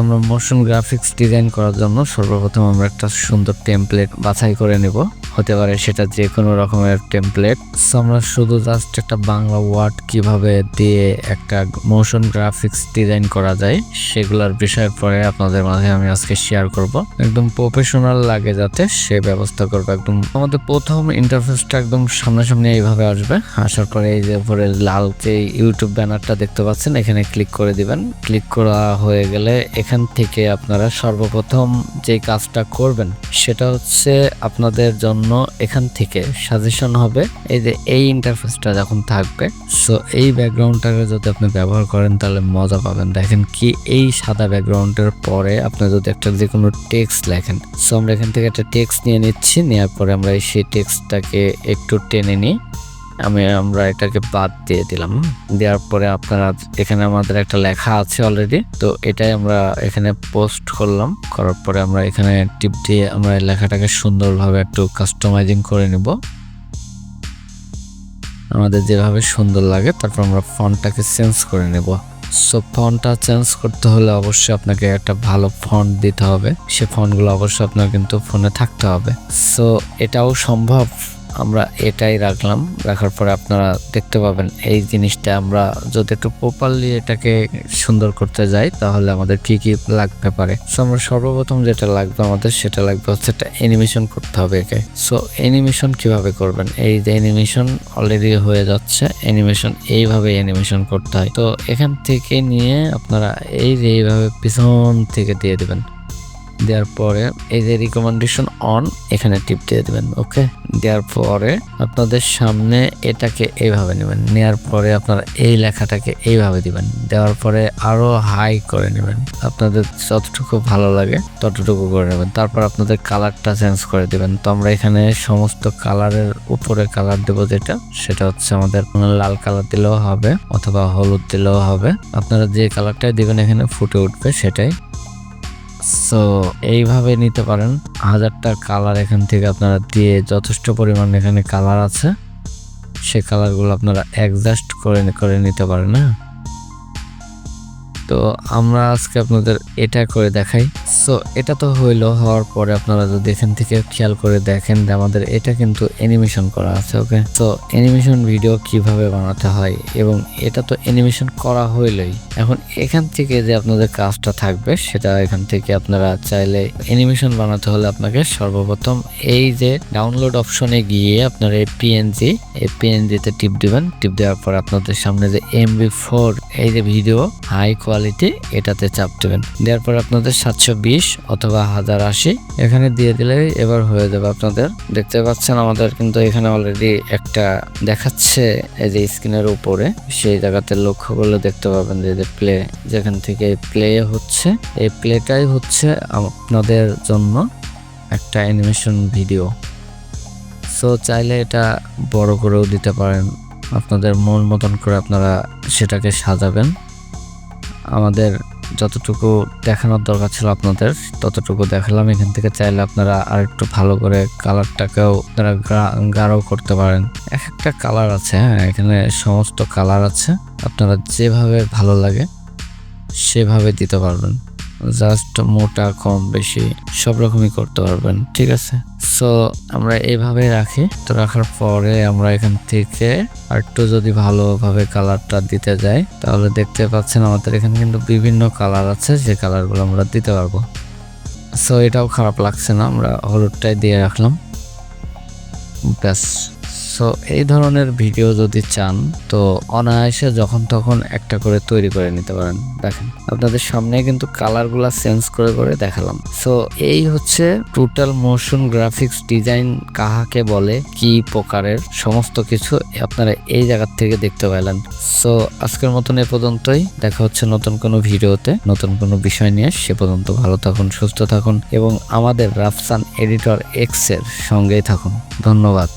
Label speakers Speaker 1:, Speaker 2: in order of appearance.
Speaker 1: আমরা motion graphics design করার জন্য সর্বপ্রথম আমরা একটা সুন্দর টেমপ্লেট বাছাই করে নেব। হতে পারে সেটা যে কোনো রকমের টেমপ্লেট আমরা শুধু জাস্ট একটা বাংলা ওয়ার্ড কীভাবে দিয়ে একটা মোশন গ্রাফিক্স ডিজাইন করা যায়, সেগুলোর বিষয়ের পরে আপনাদের মাঝে আমি আজকে শেয়ার করব। একদম প্রফেশনাল লাগে যাতে সে ব্যবস্থা করব। একদম আমাদের প্রথম ইন্টারফেসটা একদম সামনাসামনি এইভাবে আসবে। আসার পরে এই যে উপরে লাল যে ইউটিউব ব্যানারটা দেখতে পাচ্ছেন, এখানে ক্লিক করে দিবেন। ক্লিক করা হয়ে গেলে এখান থেকে আপনারা সর্বপ্রথম যে কাজটা করবেন, সেটা হচ্ছে আপনাদের জন্য এখান থেকে সাজেশন হবে এই যে এই ইন্টারফেসটা যখন থাকবে সো এই ব্যাকগ্রাউন্ডটাকে যদি আপনি ব্যবহার করেন, তাহলে মজা পাবেন। দেখেন কি, এই সাদা ব্যাকগ্রাউন্ডের পরে আপনি যদি একটা যে কোনো টেক্সট লেখেন সো আমরা এখান থেকে একটা টেক্সট নিয়ে নিচ্ছি নেওয়ার পরে আমরা সেই টেক্সটটাকে একটু টেনে নিই। আমি, আমরা এটাকে বাদ দিয়ে দিলাম। দেওয়ার পরে আপনারা, এখানে আমাদের একটা লেখা আছে অলরেডি তো এটাই আমরা এখানে পোস্ট করলাম। করার পরে আমরা এখানে টিপ দিয়ে আমরা লেখাটাকে সুন্দরভাবে একটু কাস্টমাইজিং করে নিব। আমাদের যেভাবে সুন্দর লাগে, তারপর আমরা ফন্টটাকে চেঞ্জ করে নেব। সো ফন্টটা চেঞ্জ করতে হলে অবশ্যই আপনাকে একটা ভালো ফন্ট দিতে হবে। সে ফন্টগুলো অবশ্যই আপনার কিন্তু ফোনে থাকতে হবে। সো এটাও সম্ভব। আমরা এটাই রাখলাম। রাখার পরে আপনারা দেখতে পাবেন এই জিনিসটা আমরা যদি একটু প্রপারলি এটাকে সুন্দর করতে যাই, তাহলে আমাদের কি কি লাগতে পারে? সো আমরা সর্বপ্রথম যেটা লাগবে আমাদের, সেটা লাগবে হচ্ছে একটা অ্যানিমেশন করতে হবে একে। সো অ্যানিমেশন কীভাবে করবেন? এই যে অ্যানিমেশন অলরেডি হয়ে যাচ্ছে অ্যানিমেশন এইভাবে অ্যানিমেশন করতে হয়। তো এখান থেকে নিয়ে আপনারা এই যে এইভাবে পিছন থেকে দিয়ে দেবেন। দেওয়ার পরে এই যে রিকমেন্ডেশন অন এখানে টিপ দিয়ে দেবেন ওকে দেওয়ার পরে আপনাদের সামনে এটাকে এইভাবে নেবেন, নেওয়ার পরে আপনারা এই লেখাটাকে এইভাবে দিবেন, দেওয়ার পরে আরও হাই করে নেবেন। আপনাদের যতটুকু ভালো লাগে ততটুকু করে নেবেন। তারপর আপনাদের কালারটা চেঞ্জ করে দিবেন। তো আমরা এখানে সমস্ত কালারের উপরে কালার দেবো যেটা, সেটা হচ্ছে আমাদের লাল কালার দিলেও হবে অথবা হলুদ দিলেও হবে। আপনারা যে কালারটাই দিবেন এখানে ফুটে উঠবে সেটাই। সো এইভাবে নিতে পারেন। হাজারটা কালার এখান থেকে আপনারা দিয়ে যথেষ্ট পরিমাণ এখানে কালার আছে। সে কালারগুলো আপনারা অ্যাডজাস্ট করে করে নিতে পারেন হ্যাঁ? তো আমরা আজকে আপনাদের এটা করে দেখাই। সো এটা তো হইল, হওয়ার পরে আপনারা যদি এখান থেকে খেয়াল করে দেখেন যে আমাদের এটা কিন্তু অ্যানিমেশন করা আছে ওকে তো অ্যানিমেশন ভিডিও কীভাবে বানাতে হয় এবং এটা তো অ্যানিমেশন করা হইলই। এখন এখান থেকে যে আপনাদের কাজটা থাকবে, সেটা এখান থেকে আপনারা চাইলে অ্যানিমেশন বানাতে হলে আপনাকে সর্বপ্রথম এই যে ডাউনলোড অপশনে গিয়ে আপনার এই পিএনজি এই পিএনজিতে টিপ দিবেন। টিপ দেওয়ার পর আপনাদের সামনে যে এমবি ফোর এই যে ভিডিও হাই কোয়ালিটি এটাতে চাপ দেবেন। দেওয়ার পর আপনাদের সাতশো বিশ অথবা হাজার আশি এখানে দিয়ে দিলে এবার হয়ে যাবে আপনাদের। দেখতে পাচ্ছেন আমাদের কিন্তু এখানে অলরেডি একটা দেখাচ্ছে এই যে স্ক্রিনের উপরে। সেই জায়গাতে লক্ষ্য করলে দেখতে পাবেন যে প্লে যেখান থেকে প্লে হচ্ছে। এই প্লেটাই হচ্ছে আপনাদের জন্য একটা অ্যানিমেশন ভিডিও সো চাইলে এটা বড় করেও দিতে পারেন। আপনাদের মন মতন করে আপনারা সেটাকে সাজাবেন। আমাদের যতটুকু দেখানোর দরকার ছিল আপনাদের, ততটুকু দেখালাম। এখান থেকে চাইলে আপনারা আর একটু ভালো করে কালারটাকেও আপনারা গাঢ় করতে পারেন। এক একটা কালার আছে হ্যাঁ এখানে সমস্ত কালার আছে। আপনারা যেভাবে ভালো লাগে সেভাবে দিতে পারবেন। জাস্ট মোটা কম বেশি সব রকমই করতে পারবেন, ঠিক আছে? সো আমরা এইভাবে রাখি। তো রাখার পরে আমরা এখান থেকে আর একটু যদি ভালোভাবে কালারটা দিতে যাই, তাহলে দেখতে পাচ্ছেন আমাদের এখানে কিন্তু বিভিন্ন কালার আছে, যে কালারগুলো আমরা দিতে পারব। সো এটাও খারাপ লাগছে না, আমরা হলুদটাই দিয়ে রাখলাম। ব্যাস। সো এই ধরনের ভিডিও যদি চান, তো অনায়াসে যখন তখন একটা করে তৈরি করে নিতে পারেন। দেখেন, আপনাদের সামনে কিন্তু কালারগুলা চেঞ্জ করে করে দেখালাম। সো এই হচ্ছে টোটাল মোশন গ্রাফিক্স ডিজাইন কাহাকে বলে, কি প্রকারের, সমস্ত কিছু আপনারা এই জায়গার থেকে দেখতে পেলেন সো আজকের মতন এ পর্যন্তই। দেখা হচ্ছে নতুন কোনো ভিডিওতে। নতুন কোনো বিষয় নিয়ে সে পর্যন্ত ভালো থাকুন, সুস্থ থাকুন এবং আমাদের রাফসান এডিটর এক্সের সঙ্গেই থাকুন। ধন্যবাদ।